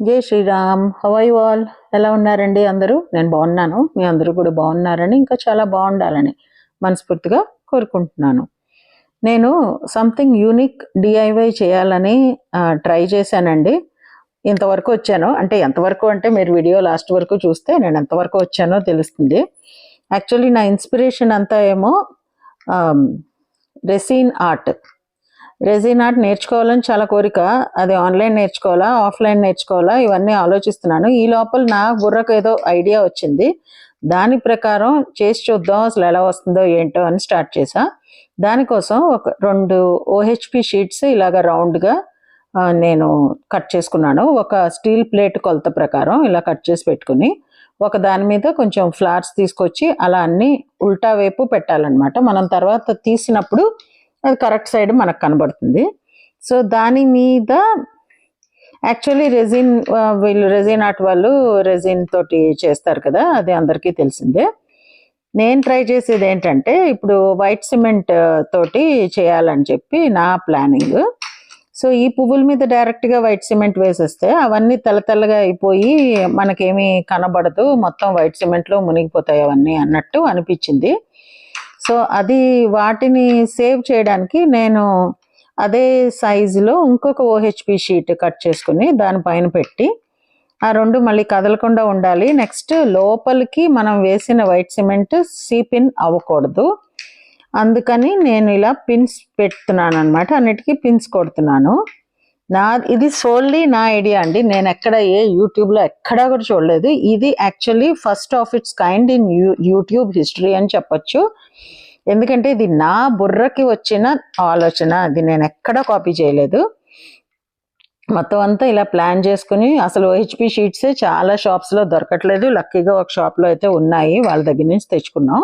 జై శ్రీరామ్. హవై వాల్ ఎలా ఉన్నారండి అందరూ? నేను బాగున్నాను. మీ అందరూ కూడా బాగున్నారని ఇంకా చాలా బాగుండాలని మనస్ఫూర్తిగా కోరుకుంటున్నాను. నేను సంథింగ్ యూనిక్ డిఐవై చేయాలని ట్రై చేశానండి. ఇంతవరకు వచ్చాను. అంటే ఎంతవరకు అంటే మీరు వీడియో లాస్ట్ వరకు చూస్తే నేను ఎంతవరకు వచ్చానో తెలుస్తుంది. యాక్చువల్లీ నా ఇన్స్పిరేషన్ అంతా ఏమో రెసీన్ ఆర్ట్ రెజీన్ ఆర్ట్ నేర్చుకోవాలని చాలా కోరిక. అది ఆన్లైన్ నేర్చుకోవాలా ఆఫ్లైన్ నేర్చుకోవాలా? ఇవన్నీ ఆలోచిస్తున్నాను. ఈ లోపల నా బుర్రకు ఏదో ఐడియా వచ్చింది. దాని ప్రకారం చేసి చూద్దాం అసలు ఎలా వస్తుందో ఏంటో అని స్టార్ట్ చేసా దానికోసం ఒక రెండు ఓహెచ్పి షీట్స్ ఇలాగ రౌండ్గా నేను కట్ చేసుకున్నాను. ఒక స్టీల్ ప్లేట్ కొలత ప్రకారం ఇలా కట్ చేసి పెట్టుకుని ఒక దాని మీద కొంచెం ఫ్లవర్స్ తీసుకొచ్చి అలా అన్ని ఉల్టా వైపు పెట్టాలన్నమాట. మనం తర్వాత తీసినప్పుడు అది కరెక్ట్ సైడ్ మనకు కనబడుతుంది. సో దాని మీద యాక్చువల్లీ రెజిన్ వీళ్ళు రెజిన్ ఆర్ట్ వాళ్ళు రెజిన్ తోటి చేస్తారు కదా అది అందరికీ తెలిసిందే. నేను ట్రై చేసేది ఏంటంటే ఇప్పుడు వైట్ సిమెంట్ తోటి చేయాలని చెప్పి నా ప్లానింగ్. సో ఈ పువ్వుల మీద డైరెక్ట్గా వైట్ సిమెంట్ వేసేస్తే అవన్నీ తెల్ల తెల్లగా అయిపోయి మనకేమీ కనబడదు మొత్తం వైట్ సిమెంట్లో మునిగిపోతాయి అవన్నీ అన్నట్టు అనిపించింది. సో అది వాటిని సేవ్ చేయడానికి నేను అదే సైజులో ఇంకొక ఓహెచ్పి షీట్ కట్ చేసుకుని దానిపైన పెట్టి ఆ రెండు మళ్ళీ కదలకుండా ఉండాలి. నెక్స్ట్ లోపలికి మనం వేసిన వైట్ సిమెంట్ సీపిన్ అవ్వకూడదు. అందుకని నేను ఇలా పిన్స్ పెడుతున్నాను అనమాట అన్నిటికీ పిన్స్ కొడుతున్నాను. నా ఇది సోల్లీ నా ఐడియా అండి. నేను ఎక్కడ ఏ యూట్యూబ్లో ఎక్కడా కూడా చూడలేదు. ఇది actually first of its kind in you YouTube history అని చెప్పొచ్చు. ఎందుకంటే ఇది నా బుర్రకి వచ్చిన ఆలోచన. అది నేను ఎక్కడా కాపీ చేయలేదు. మొత్తం అంతా ఇలా ప్లాన్ చేసుకుని అసలు ఓహెచ్పి షీట్సే చాలా షాప్స్లో దొరకట్లేదు. లక్కీగా ఒక షాప్లో అయితే ఉన్నాయి. వాళ్ళ దగ్గర నుంచి తెచ్చుకున్నాం.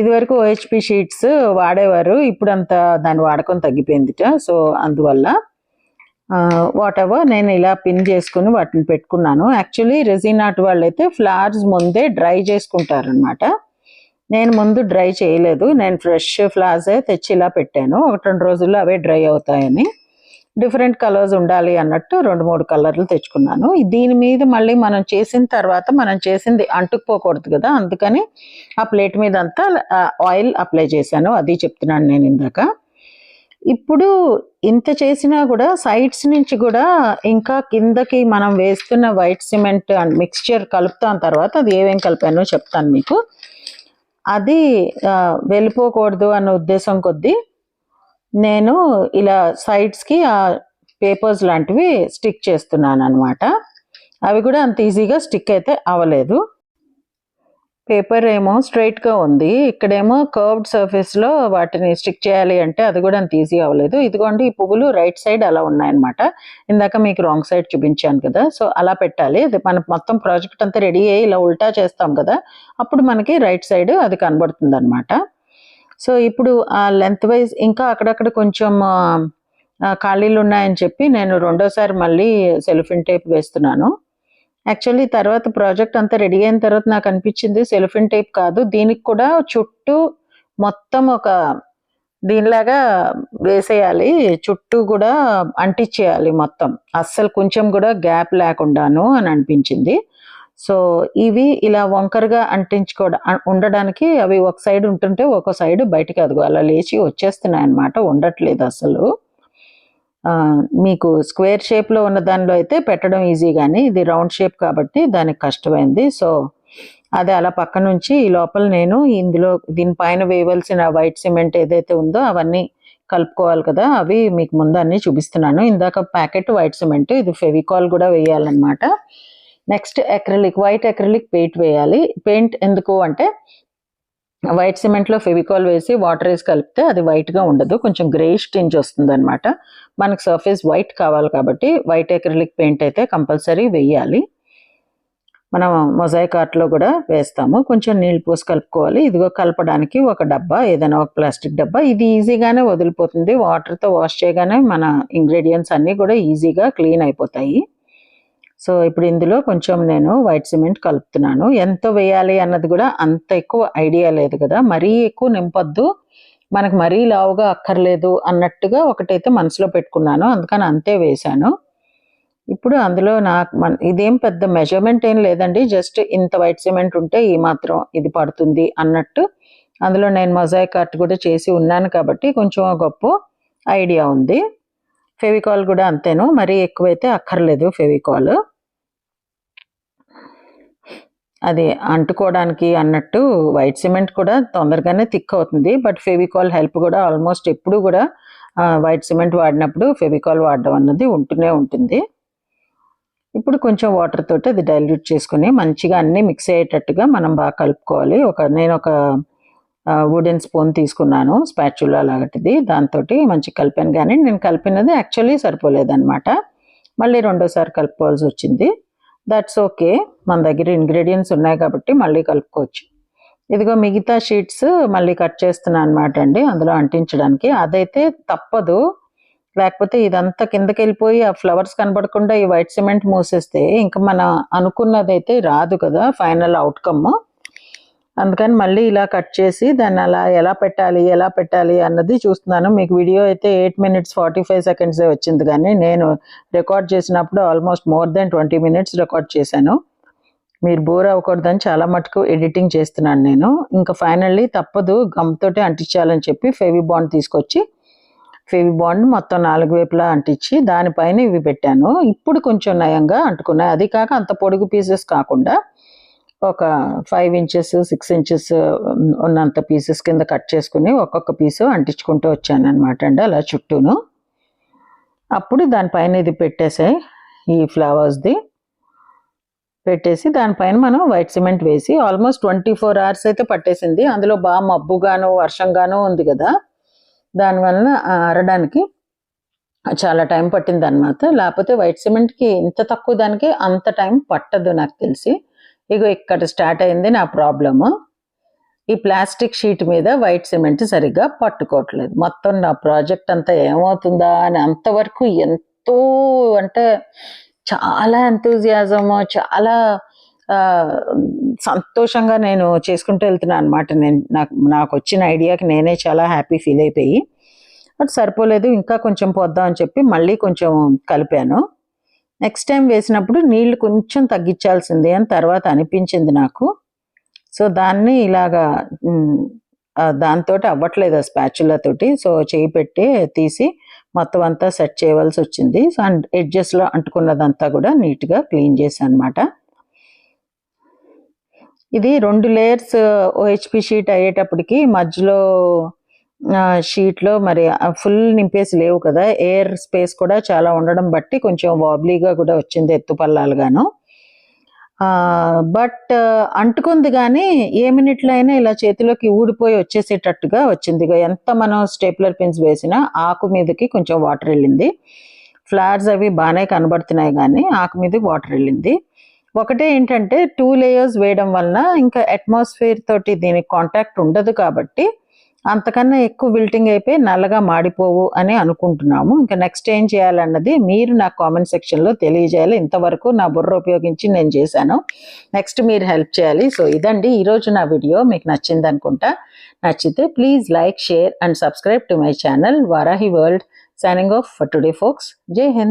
ఇదివరకు ఓహెచ్పి షీట్స్ వాడేవారు. ఇప్పుడు అంత దాని వాడకం తగ్గిపోయిందిట. సో అందువల్ల వాట్ ఎవర్ నేను ఇలా పిన్ చేసుకుని వాటిని పెట్టుకున్నాను. యాక్చువల్లీ రెజినాట్ వాళ్ళు అయితే ఫ్లవర్స్ ముందే డ్రై చేసుకుంటారనమాట నేను ముందు డ్రై చేయలేదు. నేను ఫ్రెష్ ఫ్లవర్సే తెచ్చి ఇలా పెట్టాను. ఒకటి రెండు రోజుల్లో అవే డ్రై అవుతాయని. డిఫరెంట్ కలర్స్ ఉండాలి అన్నట్టు రెండు మూడు కలర్లు తెచ్చుకున్నాను. దీని మీద మళ్ళీ మనం చేసిన తర్వాత మనం చేసింది అంటుకుపోకూడదు కదా. అందుకని ఆ ప్లేట్ మీద అంతా ఆయిల్ అప్లై చేశాను. అది చెప్తున్నాను నేను ఇందాక. ఇప్పుడు ఇంత చేసినా కూడా సైడ్స్ నుంచి కూడా ఇంకా కిందకి మనం వేస్తున్న వైట్ సిమెంట్ అండ్ మిక్స్చర్ కలుపుతాం తర్వాత అది ఏమేం కలిపానో చెప్తాను మీకు. అది వెళ్ళిపోకూడదు అన్న ఉద్దేశం కొద్దీ నేను ఇలా సైడ్స్కి ఆ పేపర్స్ లాంటివి స్టిక్ చేస్తున్నాను అనమాట అవి కూడా అంత ఈజీగా స్టిక్ అయితే అవ్వలేదు. పేపర్ ఏమో స్ట్రైట్గా ఉంది. ఇక్కడేమో కర్వ్డ్ సర్ఫేస్లో వాటిని స్టిక్ చేయాలి అంటే అది కూడా అంత ఈజీ అవ్వలేదు. ఇదిగోండి ఈ పువ్వులు రైట్ సైడ్ అలా ఉన్నాయన్నమాట. ఇందాక మీకు రాంగ్ సైడ్ చూపించాను కదా. సో అలా పెట్టాలి. అది మన మొత్తం ప్రాజెక్ట్ అంతా రెడీ అయ్యి ఇలా ఉల్టా చేస్తాం కదా. అప్పుడు మనకి రైట్ సైడ్ అది కనబడుతుంది అనమాట సో ఇప్పుడు ఆ లెంత్ వైజ్ ఇంకా అక్కడక్కడ కొంచెం ఖాళీలు ఉన్నాయని చెప్పి నేను రెండోసారి మళ్ళీ సెల్ఫిన్ టేప్ వేస్తున్నాను. యాక్చువల్లీ తర్వాత ప్రాజెక్ట్ అంతా రెడీ అయిన తర్వాత నాకు అనిపించింది సెల్ఫిన్ టైప్ కాదు. దీనికి కూడా చుట్టూ మొత్తం ఒక దీనిలాగా వేసేయాలి. చుట్టూ కూడా అంటించేయాలి మొత్తం. అస్సలు కొంచెం కూడా గ్యాప్ లేకుండాను అని అనిపించింది. సో ఇవి ఇలా వంకరగా అంటించుకోవడం ఉండడానికి అవి ఒక సైడ్ ఉంటుంటే ఒక సైడ్ బయటకు అదుగు అలా లేచి వచ్చేస్తున్నాయి అనమాట ఉండట్లేదు అసలు మీకు స్క్వేర్ షేప్లో ఉన్న దానిలో అయితే పెట్టడం ఈజీ కానీ ఇది రౌండ్ షేప్ కాబట్టి దానికి కష్టమైంది. సో అది అలా పక్క నుంచి ఈ లోపల నేను ఇందులో దీనిపైన వేయవలసిన వైట్ సిమెంట్ ఏదైతే ఉందో అవన్నీ కలుపుకోవాలి కదా అవి మీకు ముందు అన్ని చూపిస్తున్నాను. ఇందాక ప్యాకెట్ వైట్ సిమెంట్ ఇది ఫెవికాల్ కూడా వేయాలన్నమాట. Next acrylic white acrylic paint వేయాలి. పెయింట్ ఎందుకు అంటే వైట్ సిమెంట్లో ఫెవికాల్ వేసి వాటర్ వేసి కలిపితే అది వైట్గా ఉండదు. కొంచెం గ్రేష్ టింజ్ వస్తుంది అనమాట మనకు సర్ఫేస్ వైట్ కావాలి కాబట్టి వైట్ ఎక్రిలిక్ పెయింట్ అయితే కంపల్సరీ వేయాలి. మనం మొజాయిక్ ఆర్ట్లో కూడా వేస్తాము. కొంచెం నీళ్ళు పోసి కలుపుకోవాలి. ఇదిగో కలపడానికి ఒక డబ్బా ఏదైనా ఒక ప్లాస్టిక్ డబ్బా. ఇది ఈజీగానే వదిలిపోతుంది. వాటర్తో వాష్ చేయగానే మన ఇంగ్రీడియంట్స్ అన్నీ కూడా ఈజీగా క్లీన్ అయిపోతాయి. సో ఇప్పుడు ఇందులో కొంచెం నేను వైట్ సిమెంట్ కలుపుతున్నాను. ఎంత వేయాలి అన్నది కూడా అంత ఎక్కువ ఐడియా లేదు కదా. మరీ ఎక్కువ నింపొద్దు. మనకు మరీ లావుగా అక్కర్లేదు అన్నట్టుగా ఒకటైతే మనసులో పెట్టుకున్నాను. అందుకని అంతే వేశాను. ఇప్పుడు అందులో నాకు మన ఇదేం పెద్ద మెజర్మెంట్ ఏం లేదండి. జస్ట్ ఇంత వైట్ సిమెంట్ ఉంటే ఈ మాత్రం ఇది పడుతుంది అన్నట్టు అందులో నేను మొజాయిక్ ఆర్ట్ కూడా చేసి ఉన్నాను కాబట్టి కొంచెం గొప్ప ఐడియా ఉంది. ఫెవికాల్ కూడా అంతేను. మరీ ఎక్కువైతే అక్కర్లేదు ఫెవికాల్ అది అంటుకోవడానికి అన్నట్టు వైట్ సిమెంట్ కూడా తొందరగానే థిక్ అవుతుంది. బట్ ఫెవికాల్ హెల్ప్ కూడా ఆల్మోస్ట్ ఎప్పుడు కూడా వైట్ సిమెంట్ వాడినప్పుడు ఫెవికాల్ వాడడం అన్నది ఉంటూనే ఉంటుంది. ఇప్పుడు కొంచెం వాటర్ తోటి అది డైల్యూట్ చేసుకుని మంచిగా అన్నీ మిక్స్ అయ్యేటట్టుగా మనం బాగా కలుపుకోవాలి. ఒక నేను ఒక వుడెన్ స్పూన్ తీసుకున్నాను స్పాచులా లాంటిది. దాంతో మంచి కలిపాను. కానీ నేను కలిపినది యాక్చువల్లీ సరిపోలేదన్నమాట. మళ్ళీ రెండోసారి కలుపుకోవాల్సి వచ్చింది. దట్స్ ఓకే మన దగ్గర ఇంగ్రీడియంట్స్ ఉన్నాయి కాబట్టి మళ్ళీ కలుపుకోవచ్చు. ఇదిగో మిగతా షీట్స్ మళ్ళీ కట్ చేస్తున్నాను అనమాట అండి. అందులో అంటించడానికి. అదైతే తప్పదు. లేకపోతే ఇదంతా కిందకి వెళ్ళిపోయి ఆ ఫ్లవర్స్ కనబడకుండా ఈ వైట్ సిమెంట్ మూసేస్తే ఇంకా మన అనుకున్నదైతే రాదు కదా ఫైనల్ అవుట్కమ్ అందుకని మళ్ళీ ఇలా కట్ చేసి దాన్ని అలా ఎలా పెట్టాలి ఎలా పెట్టాలి అన్నది చూస్తున్నాను. మీకు వీడియో అయితే ఎయిట్ మినిట్స్ ఫార్టీ ఫైవ్ సెకండ్సే వచ్చింది కానీ నేను రికార్డ్ చేసినప్పుడు almost more then twenty minutes record చేశాను. మీరు బోర్ అవ్వకూడదని చాలా మటుకు ఎడిటింగ్ చేస్తున్నాను నేను. ఇంకా ఫైనల్లీ తప్పదు గమ్తోటి అంటించాలని చెప్పి ఫెవి బాండ్ తీసుకొచ్చి ఫెవి బాండ్ మొత్తం నాలుగు వైపులా అంటించి దానిపైన ఇవి పెట్టాను. ఇప్పుడు కొంచెం నయంగా అంటుకున్నాయి. అది కాక అంత పొడుగు పీసెస్ కాకుండా ఒక ఫైవ్ ఇంచెస్ సిక్స్ ఇంచెస్ ఉన్నంత పీసెస్ కింద కట్ చేసుకుని ఒక్కొక్క పీసు అంటించుకుంటూ వచ్చాను అనమాట అండి అలా చుట్టూను. అప్పుడు దానిపైన ఇది పెట్టేసాయి ఈ ఫ్లవర్స్ది పెట్టేసి దానిపైన మనం వైట్ సిమెంట్ వేసి ఆల్మోస్ట్ ట్వంటీ ఫోర్ అవర్స్ అయితే పట్టేసింది. అందులో బాగా మబ్బుగాను వర్షంగాను ఉంది కదా. దానివల్ల ఆరడానికి చాలా టైం పట్టింది అనమాట లేకపోతే వైట్ సిమెంట్కి ఇంత తక్కువ దానికి అంత టైం పట్టదు నాకు తెలిసి. ఇగో ఇక్కడ స్టార్ట్ అయింది నా ప్రాబ్లము. ఈ ప్లాస్టిక్ షీట్ మీద వైట్ సిమెంట్ సరిగ్గా పట్టుకోవట్లేదు. మొత్తం నా ప్రాజెక్ట్ అంతా ఏమవుతుందా అని అంతవరకు ఎంతో అంటే చాలా ఎంతూజియాజము చాలా సంతోషంగా నేను చేసుకుంటూ వెళ్తున్నాను అనమాట నేను నాకు నాకు వచ్చిన ఐడియాకి నేనే చాలా హ్యాపీ ఫీల్ అయిపోయి. బట్ సరిపోలేదు ఇంకా కొంచెం పోద్దాం అని చెప్పి మళ్ళీ కొంచెం కలిపాను. నెక్స్ట్ టైం వేసినప్పుడు నీళ్ళు కొంచెం తగ్గించాల్సిందే అని తర్వాత అనిపించింది నాకు. సో దాన్ని ఇలాగా దాంతో అవ్వట్లేదు ఆ స్పాచులతోటి సో చేయి పెట్టి తీసి మొత్తం అంతా సెట్ చేయవలసి వచ్చింది. సో అండ్ ఎడ్జెస్లో అంటుకున్నదంతా కూడా నీట్గా క్లీన్ చేశాను అనమాట ఇది రెండు లేయర్స్ ఓహెచ్పి షీట్ అయ్యేటప్పటికి మధ్యలో షీట్లో మరి ఫుల్ నింపేసి లేవు కదా. ఎయిర్ స్పేస్ కూడా చాలా ఉండడం బట్టి కొంచెం వాబ్లీగా కూడా వచ్చింది ఎత్తుపల్లాలుగాను బట్ అంటుకుంది కానీ ఏ మినిట్లో అయినా ఇలా చేతిలోకి ఊడిపోయి వచ్చేసేటట్టుగా వచ్చింది. ఎంత మనం స్టేప్లర్ పిన్స్ వేసినా ఆకు మీదకి కొంచెం వాటర్ వెళ్ళింది. ఫ్లవర్స్ అవి బాగానే కనబడుతున్నాయి కానీ ఆకు మీదకి వాటర్ వెళ్ళింది. ఒకటే ఏంటంటే టూ లేయర్స్ వేయడం వలన ఇంకా అట్మాస్ఫియర్ తోటి దీనికి కాంటాక్ట్ ఉండదు కాబట్టి అంతకన్నా ఎక్కువ విల్టింగ్ అయిపోయి నల్లగా మాడిపోవు అని అనుకుంటున్నాము. ఇంకా నెక్స్ట్ ఏం చేయాలన్నది మీరు నా కామెంట్ సెక్షన్లో తెలియజేయాలి. ఇంతవరకు నా బుర్ర ఉపయోగించి నేను చేశాను. నెక్స్ట్ మీరు హెల్ప్ చేయాలి. సో ఇదండి ఈరోజు నా వీడియో. మీకు నచ్చింది అనుకుంటా. నచ్చితే please like share and subscribe to my channel Varahi world signing off for today folks Jai Hind.